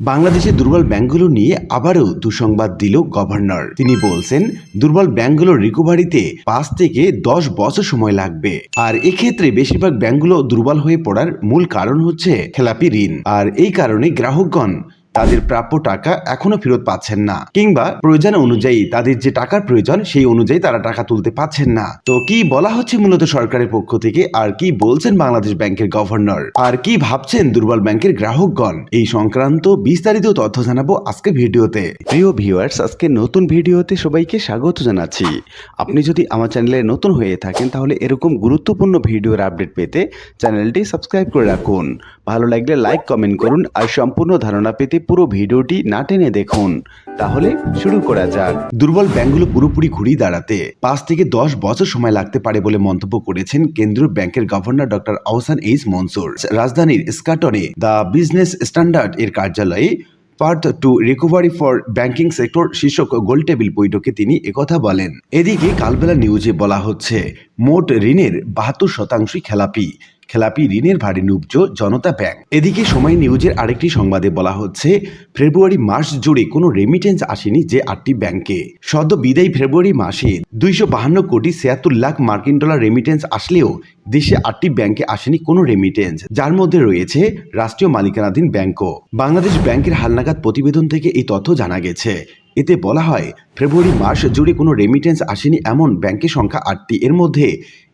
বাংলাদেশের দুর্বল ব্যাংকগুলো নিয়ে আবারও দুঃসংবাদ দিল গভর্নর। তিনি বলছেন, দুর্বল ব্যাংকগুলোর রিকোভারিতে পাঁচ থেকে দশ বছর সময় লাগবে। আর এক্ষেত্রে বেশিরভাগ ব্যাংকগুলো দুর্বল হয়ে পড়ার মূল কারণ হচ্ছে খেলাপি ঋণ। আর এই কারণে গ্রাহকগণ তাদের প্রাপ্য টাকা এখনও ফেরত পাচ্ছেন না। কিংবা প্রয়োজন অনুযায়ী তাদের যে টাকার প্রয়োজন, সেই অনুযায়ী তারা টাকা তুলতে পাচ্ছেন না। তো কি বলা হচ্ছে মূলত সরকারের পক্ষ থেকে? আর কি বলছেন বাংলাদেশ ব্যাংকের গভর্নর? আর কি ভাবছেন দুর্বল ব্যাংকের গ্রাহকগণ? এই সংক্রান্ত বিস্তারিত তথ্য জানাব আজকে ভিডিওতে। প্রিয় ভিউয়ার্স, আজকে নতুন ভিডিওতে সবাইকে স্বাগত জানাচ্ছি। আপনি যদি আমার চ্যানেলে নতুন হয়ে থাকেন, তাহলে এরকম গুরুত্বপূর্ণ ভিডিওর আপডেট পেতে চ্যানেলটি সাবস্ক্রাইব করে রাখুন। ভালো লাগলে লাইক, কমেন্ট করুন। আর সম্পূর্ণ ধারণা পেতে পুরো ভিডিওটি না টেনে দেখুন। তাহলে শুরু করা যাক। দুর্বল ব্যাংকগুলো পুরোপুরি ঘুরিয়ে দাঁড়াতে পাঁচ থেকে দশ বছর সময় লাগতে পারে বলে মন্তব্য করেছেন কেন্দ্রীয় ব্যাংকের governor doctor Ahsan H Mansur. রাজধানীর স্কাটনে দ্য বিজনেস স্ট্যান্ডার্ড এর কার্যালয়ে path to recovery for banking sector শীর্ষক গোল টেবিল বৈঠকে তিনি একথা বলেন। এদিকে কালবেলা নিউজে বলা হচ্ছে, মোট ঋণের বাহাত্তর শতাংশই খেলাপি। খেলাপি ঋণের ভারে নুবজ জনতা ব্যাংক। এদিকে সময় নিউজের আরেকটি সংবাদে বলা হচ্ছে, ফেব্রুয়ারি মাস জুড়ে কোনো রেমিটেন্স আসেনি যে আটটি ব্যাংকে। সদ্য বিদায়ী ফেব্রুয়ারি মাসে দুইশো বাহান্ন কোটি ছিয়াত্তর লাখ মার্কিন ডলার রেমিটেন্স আসলেও দেশে আটটি ব্যাংকে আসেনি কোনো রেমিটেন্স যার মধ্যে রয়েছে রাষ্ট্রীয় মালিকানাধীন ব্যাংকও। বাংলাদেশ ব্যাংকের হালনাগাদ প্রতিবেদন থেকে এই তথ্য জানা গেছে। এতে বলা হয়, ফেব্রুয়ারি মাস জুড়ে কোনো রেমিটেন্স আসেনি এমন ব্যাংকের সংখ্যা আটটি। এর মধ্যে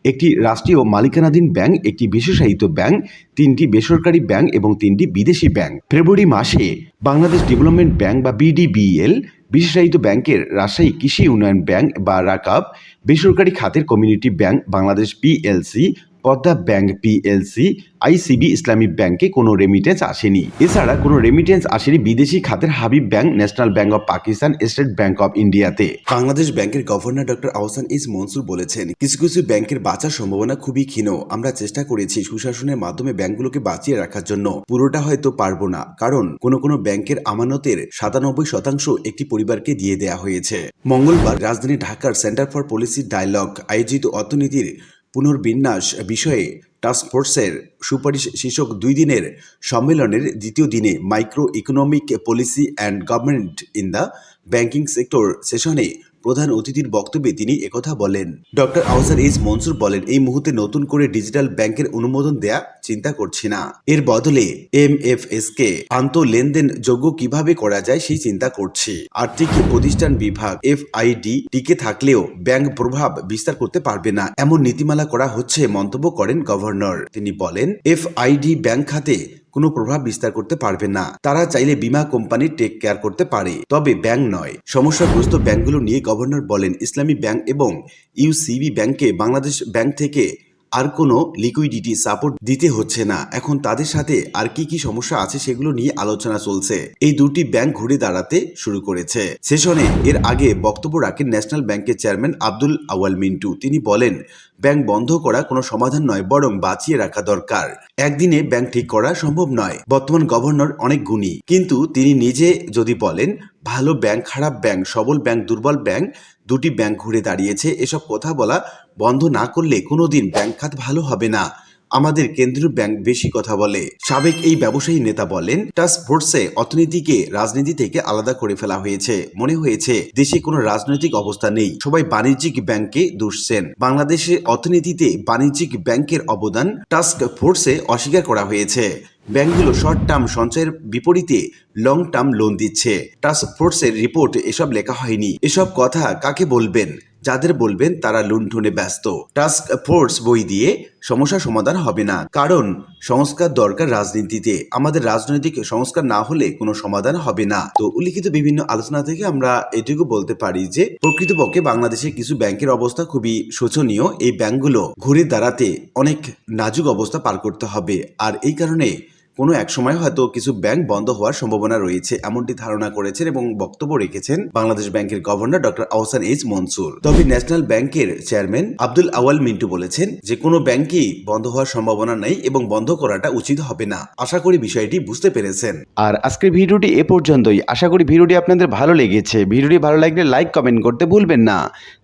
একটি রাষ্ট্রীয় মালিকানাধীন ব্যাংক, একটি বিশেষায়িত ব্যাংক, তিনটি বেসরকারি ব্যাংক এবং তিনটি বিদেশি ব্যাংক। ফেব্রুয়ারি মাসে বাংলাদেশ ডেভেলপমেন্ট ব্যাংক বা বিডিবিএল, বিশেষায়িত ব্যাংকের রাজশাহী কৃষি উন্নয়ন ব্যাংক বা রাকাব, বেসরকারি খাতের community bank, Bangladesh PLC Padma bank PLC ICB Islami ব্যাংকে কোনো রেমিটেন্স আসেনি। এছাড়া কোনো রেমিটেন্স আসেনি বিদেশি খাতের Habib bank national bank of Pakistan state bank of ইন্ডিয়াতে বাংলাদেশ ব্যাংকের governor doctor Ahsan H Mansur বলেছেন, কিছু কিছু ব্যাংকের বাঁচার সম্ভাবনা খুবই ক্ষীণ। আমরা চেষ্টা করেছি সুশাসনের মাধ্যমে ব্যাংকগুলোকে বাঁচিয়ে রাখার জন্য। পুরোটা হয়তো পারব না, কারণ কোনো কোনো ব্যাংকের আমানতের সাতানব্বই শতাংশ একটি পরিবারকে দিয়ে দেয়া হয়েছে। মঙ্গলবার রাজধানী ঢাকার সেন্টার ফর পলিসি ডায়ালগ আয়োজিত অর্থনীতির পুনর্বিন্যাস বিষয়ে টাস্কফোর্সের সুপারিশ শীর্ষক দুই দিনের সম্মেলনের দ্বিতীয় দিনে micro economic policy and government in the banking sector সেশনে প্রধান অতিথির বক্তব্যে তিনি একথা বলেন। ডক্টর আহসান এইচ মনসুর বলেন, এই মুহূর্তে নতুন করে ডিজিটাল ব্যাংকের অনুমোদন দেয়া চিন্তা করছি না। এর বদলে এম এফ এস কে আন্ত লেনদেন যোগ্য কীভাবে করা যায় সেই চিন্তা করছি। আর্থিক প্রতিষ্ঠান বিভাগ এফ আইডি টিকে থাকলেও ব্যাংক প্রভাব বিস্তার করতে পারবে না। এমন নীতিমালা করা হচ্ছে, মন্তব্য করেন গভর্নর। তিনি বলেন এফ আইডি ব্যাংক খাতে কোনো প্রভাব বিস্তার করতে পারবে না। তারা চাইলে বিমা কোম্পানি টেক কেয়ার করতে পারে। তবে ব্যাংক নয়। সমস্যাগ্রস্ত ব্যাংকগুলো নিয়ে গভর্নর বলেন, ইসলামী ব্যাংক এবং ইউসিবি ব্যাংকে বাংলাদেশ ব্যাংক থেকে আর কোনো লিকুইডিটি সাপোর্ট দিতে হচ্ছে না। এখন তাদের সাথে আর কি কি সমস্যা আছে সেগুলো নিয়ে আলোচনা চলছে। এই দুটি ব্যাংক ঘুরে দাঁড়াতে শুরু করেছে। সেশনে এর আগে বক্তব্য রাখেন ন্যাশনাল ব্যাংকের চেয়ারম্যান আব্দুল আওয়াল মিন্টু। তিনি বলেন ব্যাংক বন্ধ করা কোনো সমাধান নয়, বরং বাঁচিয়ে রাখা দরকার। একদিনে ব্যাংক ঠিক করা সম্ভব নয়। বর্তমান গভর্নর অনেক গুণী। কিন্তু তিনি নিজে যদি বলেন ভালো ব্যাংক, খারাপ ব্যাংক, সবল ব্যাংক, দুর্বল ব্যাংক দুটি ব্যাংক ঘুরে দাঁড়িয়েছে। এসব কথা বলা বন্ধ না করলে কোনো দিন ব্যাংক খাত ভালো হবে না। আমাদের কেন্দ্রীয় ব্যাংক বেশি কথা বলে। সাবেক এই ব্যবসায়ী নেতা বলেন, টাস্ক ফোর্সে অর্থনীতিকে রাজনীতি থেকে আলাদা করে ফেলা হয়েছে। মনে হয়েছে, দেশে কোনো রাজনৈতিক অবস্থা নেই। সবাই বাণিজ্যিক ব্যাংকে দুষছেন বাংলাদেশের অর্থনীতিতে বাণিজ্যিক ব্যাংকের অবদান টাস্ক ফোর্সে অস্বীকার করা হয়েছে। ব্যাংকগুলো শর্ট টার্ম সঞ্চয়ের বিপরীতে লং টার্ম লোন দিচ্ছে। টাস্ক ফোর্সের রিপোর্ট এসব লেখা হয়নি। এসব কথা কাকে বলবেন? যাদের বলবেন তারা লুণ্ঠনে ব্যস্ত। টাস্ক ফোর্স বই দিয়ে সমস্যা সমাধান হবে না। কারণ, সংস্কার দরকার রাজনীতিতে। আমাদের রাজনৈতিক সংস্কার না হলে কোনো সমাধান হবে না। তো উল্লিখিত বিভিন্ন আলোচনা থেকে আমরা এটুকু বলতে পারি যে, প্রকৃতপক্ষে বাংলাদেশে কিছু ব্যাংকের অবস্থা খুবই শোচনীয়। এই ব্যাংকগুলো ঘুরে দাঁড়াতে অনেক নাজুক অবস্থা পার করতে হবে। আর এই কারণে কোনো এক সময় হয়তো কিছু ব্যাংক বন্ধ হওয়ার সম্ভাবনা রয়েছে, এমনটি ধারণা করেছেন এবং বক্তব্য রেখেছেন বাংলাদেশ ব্যাংকের governor doctor Ahsan H Mansur. তবে ন্যাশনাল ব্যাংকের চেয়ারম্যান আব্দুল আওয়াল মিন্টু বলেছেন যে, কোনো ব্যাংকই বন্ধ হওয়ার সম্ভাবনা নেই এবং বন্ধ করাটা উচিত হবে না। আশা করি বিষয়টি বুঝতে পেরেছেন। আর আজকের ভিডিওটি এ পর্যন্তই। আশা করি ভিডিওটি আপনাদের ভালো লেগেছে। ভিডিওটি ভালো লাগলে লাইক, কমেন্ট করতে ভুলবেন না।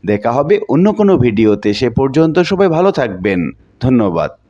দেখা হবে অন্য কোনো ভিডিওতে। সে পর্যন্ত সবাই ভালো থাকবেন। ধন্যবাদ।